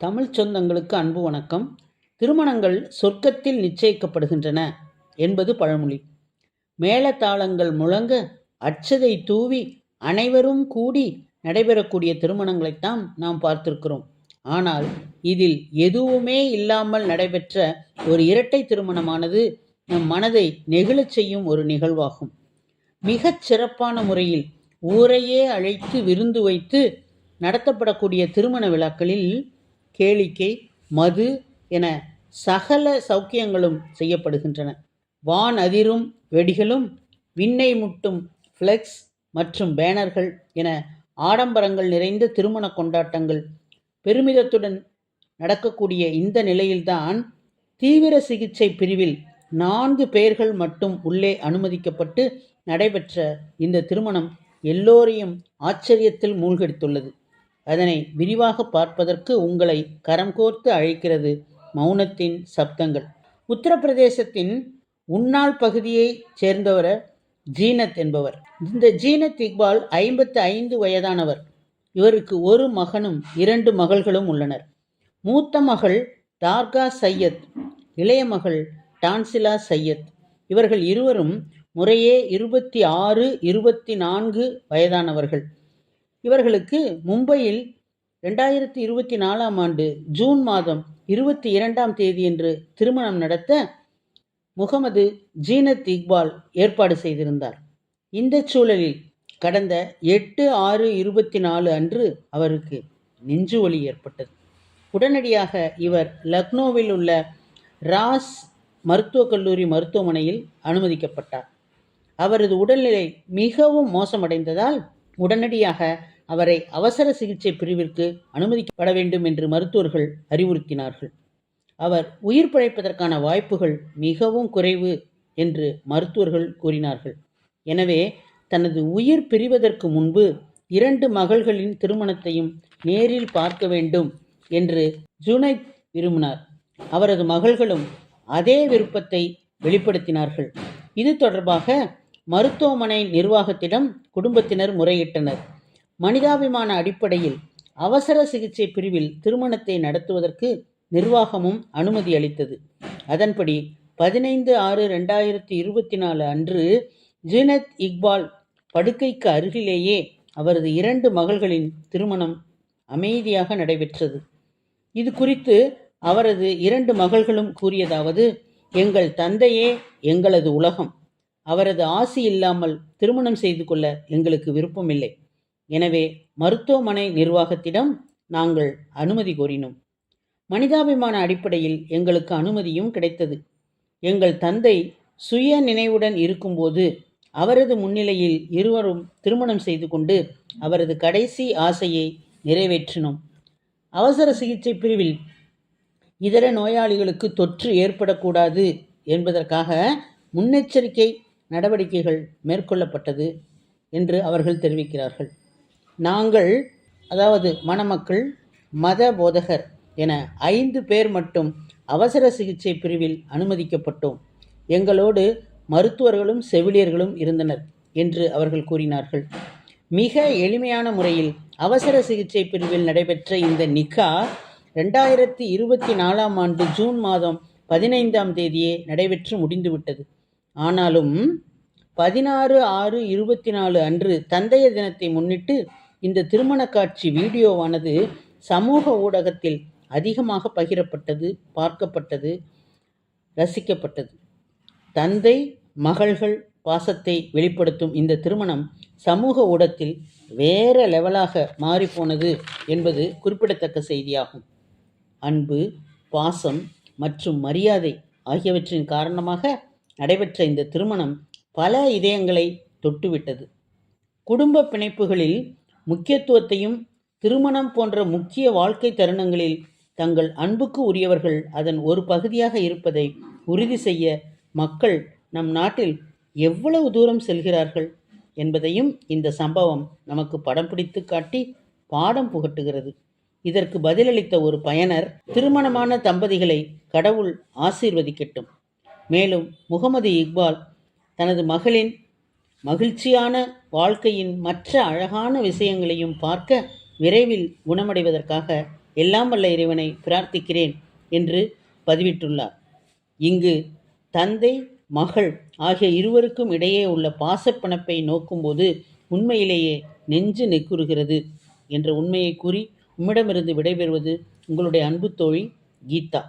தமிழ் சொந்தங்களுக்கு அன்பு வணக்கம். திருமணங்கள் சொர்க்கத்தில் நிச்சயிக்கப்படுகின்றன என்பது பழமொழி. மேளதாளங்கள் முழங்க அச்சதை தூவி அனைவரும் கூடி நடைபெறக்கூடிய திருமணங்களைத்தான் நாம் பார்த்திருக்கிறோம். ஆனால் இதில் எதுவுமே இல்லாமல் நடைபெற்ற ஒரு இரட்டை திருமணமானது நம் மனதை நெகிழச் செய்யும் ஒரு நிகழ்வாகும். மிகச் சிறப்பான முறையில் ஊரையே அழைத்து விருந்து வைத்து நடத்தப்படக்கூடிய திருமண விழாக்களில் கேளிக்கை மது என சகல சௌக்கியங்களும் செய்யப்படுகின்றன. வான் அதிரும் வெடிகளும் விண்ணை முட்டும் ஃப்ளெக்ஸ் மற்றும் பேனர்கள் என ஆடம்பரங்கள் நிறைந்த திருமண கொண்டாட்டங்கள் பெருமிதத்துடன் நடக்கக்கூடிய இந்த நிலையில்தான் தீவிர சிகிச்சை பிரிவில் நான்கு பேர்கள் மட்டும் உள்ளே அனுமதிக்கப்பட்டு நடைபெற்ற இந்த திருமணம் எல்லோரையும் ஆச்சரியத்தில் மூழ்கடித்துள்ளது. அதனை விரிவாக பார்ப்பதற்கு உங்களை கரம் கோர்த்து அழைக்கிறது மௌனத்தின் சப்தங்கள். உத்தரப்பிரதேசத்தின் உன்னாள் பகுதியைச் சேர்ந்தவர் ஜீனத் என்பவர். இந்த ஜீனத் இக்பால் ஐம்பத்து ஐந்து வயதானவர். இவருக்கு ஒரு மகனும் இரண்டு மகள்களும் உள்ளனர். மூத்த மகள் தார்கா சையத் இளைய மகள் டான்சிலா சையத். இவர்கள் இருவரும் முறையே இருபத்தி ஆறு இருபத்தி நான்கு வயதானவர்கள். இவர்களுக்கு மும்பையில் ரெண்டாயிரத்தி இருபத்தி நாலாம் ஆண்டு ஜூன் மாதம் இருபத்தி இரண்டாம் தேதியன்று திருமணம் நடத்த முகமது ஜீனத் இக்பால் ஏற்பாடு செய்திருந்தார். இந்த சூழலில் கடந்த எட்டு ஆறு இருபத்தி நாலு அன்று அவருக்கு நெஞ்சு வலி ஏற்பட்டது. உடனடியாக இவர் லக்னோவில் உள்ள ராஸ் மருத்துவக் கல்லூரி மருத்துவமனையில் அனுமதிக்கப்பட்டார். அவரது உடல்நிலை மிகவும் மோசமடைந்ததால் உடனடியாக அவரை அவசர சிகிச்சை பிரிவிற்கு அனுமதிக்கப்பட வேண்டும் என்று மருத்துவர்கள் அறிவுறுத்தினார்கள். அவர் உயிர் பிழைப்பதற்கான வாய்ப்புகள் மிகவும் குறைவு என்று மருத்துவர்கள் கூறினார்கள். எனவே தனது உயிர் பிரிவதற்கு முன்பு இரண்டு மகள்களின் திருமணத்தையும் நேரில் பார்க்க வேண்டும் என்று ஜுனைத் விரும்பினார். அவரது மகள்களும் அதே விருப்பத்தை வெளிப்படுத்தினார்கள். இது தொடர்பாக மருத்துவமனை நிர்வாகத்திடம் குடும்பத்தினர் முறையிட்டனர். மனிதாபிமான அடிப்படையில் அவசர சிகிச்சை பிரிவில் திருமணத்தை நடத்துவதற்கு நிர்வாகமும் அனுமதி அளித்தது. அதன்படி பதினைந்து ஆறு ரெண்டாயிரத்தி இருபத்தி நாலு அன்று ஜீனத் இக்பால் படுக்கைக்கு அருகிலேயே அவரது இரண்டு மகள்களின் திருமணம் அமைதியாக நடைபெற்றது. இது குறித்து அவரது இரண்டு மகள்களும் கூறியதாவது எங்கள் தந்தையே எங்களது உலகம். அவரது ஆசி இல்லாமல் திருமணம் செய்து கொள்ள எங்களுக்கு விருப்பமில்லை. எனவே மருத்துவமனை நிர்வாகத்திடம் நாங்கள் அனுமதி கோரினோம். மனிதாபிமான அடிப்படையில் எங்களுக்கு அனுமதியும் கிடைத்தது. எங்கள் தந்தை சுய நினைவுடன் இருக்கும்போது அவரது முன்னிலையில் இருவரும் திருமணம் செய்து கொண்டு அவரது கடைசி ஆசையை நிறைவேற்றினோம். அவசர சிகிச்சை பிரிவில் இதர நோயாளிகளுக்கு தொற்று ஏற்படக்கூடாது என்பதற்காக முன்னெச்சரிக்கை நடவடிக்கைகள் மேற்கொள்ளப்பட்டது என்று அவர்கள் தெரிவிக்கிறார்கள். நாங்கள் அதாவது மணமக்கள் மத போதகர் என ஐந்து பேர் மட்டும் அவசர சிகிச்சை பிரிவில் அனுமதிக்கப்பட்டோம். எங்களோடு மருத்துவர்களும் செவிலியர்களும் இருந்தனர் என்று அவர்கள் கூறினார்கள். மிக எளிமையான முறையில் அவசர சிகிச்சை பிரிவில் நடைபெற்ற இந்த நிகா ரெண்டாயிரத்தி இருபத்தி நாலாம் ஆண்டு ஜூன் மாதம் பதினைந்தாம் தேதியே நடைபெற்று முடிந்துவிட்டது. ஆனாலும் பதினாறு ஆறு இருபத்தி நாலு அன்று தந்தையர் தினத்தை முன்னிட்டு இந்த திருமண காட்சி வீடியோவானது சமூக ஊடகத்தில் அதிகமாக பகிரப்பட்டது பார்க்கப்பட்டது ரசிக்கப்பட்டது. தந்தை மகள்கள் பாசத்தை வெளிப்படுத்தும் இந்த திருமணம் சமூக ஊடகத்தில் வேற லெவலாக மாறிப்போனது என்பது குறிப்பிடத்தக்க செய்தியாகும். அன்பு பாசம் மற்றும் மரியாதை ஆகியவற்றின் காரணமாக நடைபெற்ற இந்த திருமணம் பல இதயங்களை தொட்டுவிட்டது. குடும்ப பிணைப்புகளில் முக்கியத்துவத்தையும் திருமணம் போன்ற முக்கிய வாழ்க்கை தருணங்களில் தங்கள் அன்புக்கு உரியவர்கள் அதன் ஒரு பகுதியாக இருப்பதை உறுதி செய்ய மக்கள் நம் நாட்டில் எவ்வளவு தூரம் செல்கிறார்கள் என்பதையும் இந்த சம்பவம் நமக்கு படம் பிடித்து காட்டி பாடம் புகட்டுகிறது. இதற்கு பதிலளித்த ஒரு பயனர் திருமணமான தம்பதிகளை கடவுள் ஆசீர்வதிக்கட்டும். மேலும் முகமது இக்பால் தனது மகளின் மகிழ்ச்சியான வாழ்க்கையின் மற்ற அழகான விஷயங்களையும் பார்க்க விரைவில் குணமடைவதற்காக எல்லாம் வல்ல இறைவனை பிரார்த்திக்கிறேன் என்று பதிவிட்டுள்ளார். இங்கு தந்தை மகள் ஆகிய இருவருக்கும் இடையே உள்ள பாசப்பிணப்பை நோக்கும்போது உண்மையிலேயே நெஞ்சு நெக்குறுகிறது என்ற உண்மையை கூறி உம்மிடமிருந்து விடைபெறுவது உங்களுடைய அன்பு தோழி கீதா.